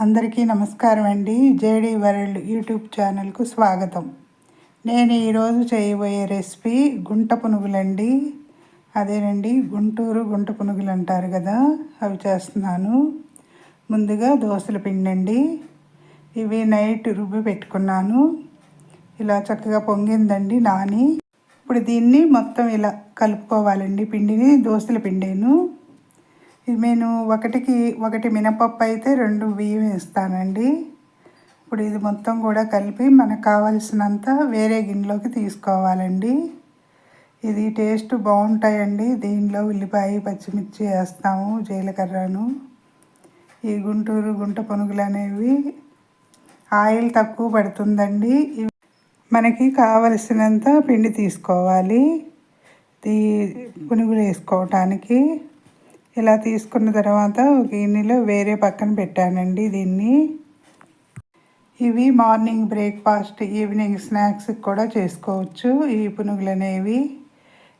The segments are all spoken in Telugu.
అందరికీ నమస్కారం అండి. జేడీ వరల్డ్ యూట్యూబ్ ఛానల్కు స్వాగతం. నేను ఈరోజు చేయబోయే రెసిపీ గుంట పునుగులండి. అదేనండి గుంటూరు గుంట పునుగులు అంటారు కదా అవి చేస్తున్నాను. ముందుగా దోశల పిండి అండి ఇవి నైట్ రుబ్బి పెట్టుకున్నాను. ఇలా చక్కగా పొంగిందండి నాని. ఇప్పుడు దీన్ని మొత్తం ఇలా కలుపుకోవాలండి. పిండిని దోశల పిండేను. నేను ఒకటికి ఒకటి మినపప్పు అయితే రెండు బియ్యం వేస్తానండి. ఇప్పుడు ఇది మొత్తం కూడా కలిపి మనకు కావలసినంత వేరే గిన్నెలోకి తీసుకోవాలండి. ఇది టేస్ట్ బాగుంటాయండి. దీనిలో ఉల్లిపాయ పచ్చిమిర్చి వేస్తాము జీలకర్రను. ఈ గుంటూరు గుంట పునుగులు అనేవి ఆయిల్ తక్కువ పడుతుందండి. మనకి కావలసినంత పిండి తీసుకోవాలి. ఈ పునుగులు వేసుకోవటానికి. ఇలా తీసుకున్న తర్వాత గిన్నెలో వేరే పక్కన పెట్టానండి దీన్ని. ఇవి మార్నింగ్ బ్రేక్ఫాస్ట్ ఈవినింగ్ స్నాక్స్ కూడా చేసుకోవచ్చు. ఈ పునుగులు అనేవి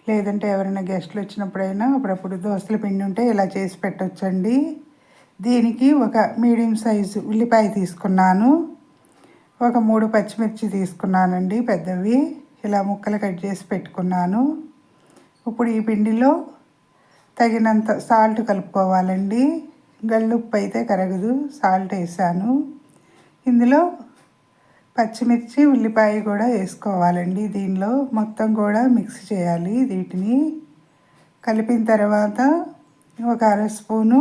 లేదంటే ఎవరైనా గెస్ట్లు వచ్చినప్పుడైనా అప్పుడప్పుడు దోశల పిండి ఉంటే ఇలా చేసి పెట్టచ్చండి. దీనికి ఒక మీడియం సైజు ఉల్లిపాయ తీసుకున్నాను. ఒక మూడు పచ్చిమిర్చి తీసుకున్నానండి పెద్దవి. ఇలా ముక్కలు కట్ చేసి పెట్టుకున్నాను. ఇప్పుడు ఈ పిండిలో తగినంత సాల్ట్ కలుపుకోవాలండి. గళ్ళుప్పు అయితే కరగదు. సాల్ట్ వేసాను. ఇందులో పచ్చిమిర్చి ఉల్లిపాయ కూడా వేసుకోవాలండి. దీనిలో మొత్తం కూడా మిక్స్ చేయాలి వీటిని. కలిపిన తర్వాత ఒక అర స్పూను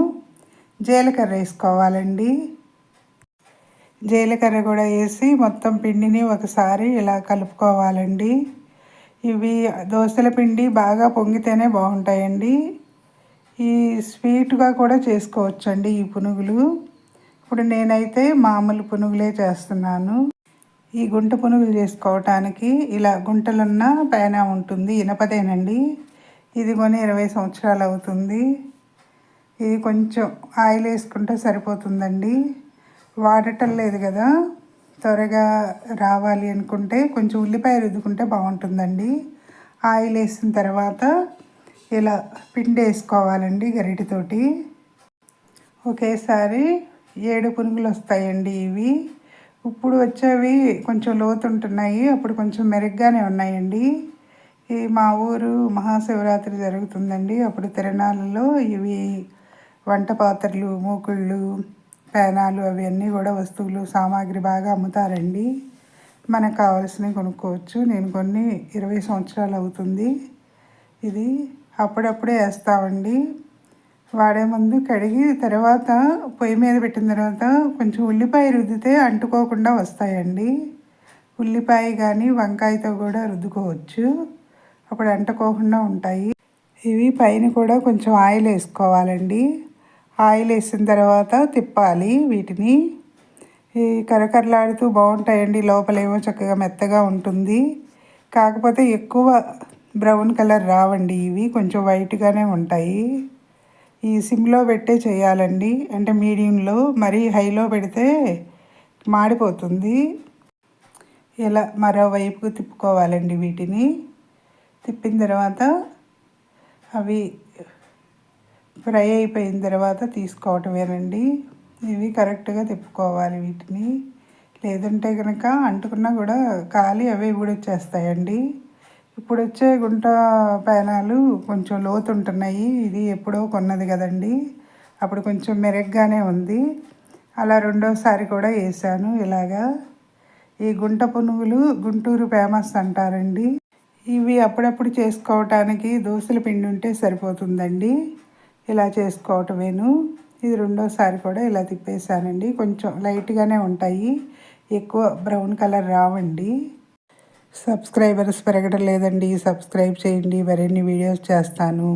జీలకర్ర వేసుకోవాలండి. జీలకర్ర కూడా వేసి మొత్తం పిండిని ఒకసారి ఇలా కలుపుకోవాలండి. ఇవి దోశల పిండి బాగా పొంగితేనే బాగుంటాయండి. ఈ స్వీట్గా కూడా చేసుకోవచ్చండి ఈ పునుగులు. ఇప్పుడు నేనైతే మామూలు పునుగులే చేస్తున్నాను. ఈ గుంట పునుగులు చేసుకోవటానికి ఇలా గుంటలున్న పైన ఉంటుంది ఇనపదేనండి. ఇది కొని ఇరవై సంవత్సరాలు అవుతుంది. ఇది కొంచెం ఆయిల్ వేసుకుంటే సరిపోతుందండి. వాడటం లేదు కదా. త్వరగా రావాలి అనుకుంటే కొంచెం ఉల్లిపాయ రుద్దుకుంటే బాగుంటుందండి. ఆయిల్ వేసిన తర్వాత ఇలా పిండి వేసుకోవాలండి గరిటితోటి. ఒకేసారి ఏడు పునుగులు వస్తాయండి ఇవి. ఇప్పుడు వచ్చేవి కొంచెం లోతుంటున్నాయి అప్పుడు కొంచెం మెరుగ్గానే ఉన్నాయండి. ఈ మా ఊరు మహాశివరాత్రి జరుగుతుందండి. అప్పుడు తిరణాలలో ఇవి వంట పాత్రలు మూకుళ్ళు పేనాలు అవన్నీ కూడా వస్తువులు సామాగ్రి బాగా అమ్ముతారండి. మనకు కావాల్సినవి కొనుక్కోవచ్చు. నేను కొన్ని ఇరవై సంవత్సరాలు అవుతుంది. ఇది అప్పుడప్పుడే వేస్తామండి. వాడే ముందు కడిగి తర్వాత పొయ్యి మీద పెట్టిన తర్వాత కొంచెం ఉల్లిపాయ రుద్దితే అంటుకోకుండా వస్తాయండి. ఉల్లిపాయ కానీ వంకాయతో కూడా రుద్దుకోవచ్చు. అప్పుడు అంటుకోకుండా ఉంటాయి. ఇవి పైన కూడా కొంచెం ఆయిల్ వేసుకోవాలండి. ఆయిల్ వేసిన తర్వాత తిప్పాలి వీటిని. ఈ కరకరలాడుతూ బాగుంటాయండి. లోపలేమో చక్కగా మెత్తగా ఉంటుంది. కాకపోతే ఎక్కువ బ్రౌన్ కలర్ రావండి ఇవి కొంచెం వైట్గానే ఉంటాయి. ఈ సిమ్లో పెట్టే చేయాలండి. అంటే మీడియంలో మరీ హైలో పెడితే మాడిపోతుంది. ఇలా మరోవైపుకు తిప్పుకోవాలండి వీటిని. తిప్పిన తర్వాత అవి ఫ్రై అయిపోయిన తర్వాత తీసుకోవటమేనండి. ఇవి కరెక్ట్గా తిప్పుకోవాలి వీటిని. లేదంటే కనుక అంటుకున్నా కూడా ఖాళీ అవి కూడా వచ్చేస్తాయండి ఇప్పుడు వచ్చే గుంట పేనాలు కొంచెం లోతు ఉంటున్నాయి ఇది ఎప్పుడో కొన్నది కదండి. అప్పుడు కొంచెం మెరగ్గానే ఉంది. అలా రెండోసారి కూడా వేసాను ఇలాగా. ఈ గుంట పునుగులు గుంటూరు ఫేమస్ అంటారండి. ఇవి అప్పుడప్పుడు చేసుకోవటానికి దోశల పిండి ఉంటే సరిపోతుందండి. ఇలా చేసుకోవటమేను. ఇది రెండోసారి కూడా ఇలా తిప్పేసానండి కొంచెం లైట్గానే ఉంటాయి. ఎక్కువ బ్రౌన్ కలర్ రావండి. సబ్స్క్రైబర్స్ పెరగడం లేదండి సబ్స్క్రైబ్ చేయండి మరిన్ని వీడియోస్ చేస్తాను.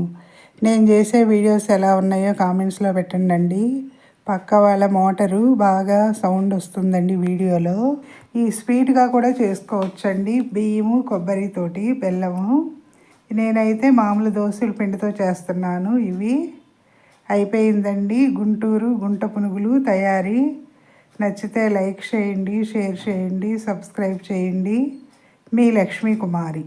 నేను చేసే వీడియోస్ ఎలా ఉన్నాయో కామెంట్స్లో పెట్టండి పక్క వాళ్ళ మోటరు బాగా సౌండ్ వస్తుందండి వీడియోలో. ఈ స్వీట్గా కూడా చేసుకోవచ్చండి. బియ్యము కొబ్బరితోటి బెల్లము. నేనైతే మామూలు దోశల పిండితో చేస్తున్నాను. ఇవి అయిపోయిందండి. గుంటూరు గుంట పునుగులు తయారీ. నచ్చితే లైక్ చేయండి షేర్ చేయండి సబ్స్క్రైబ్ చేయండి. మీ లక్ష్మీ కుమారి.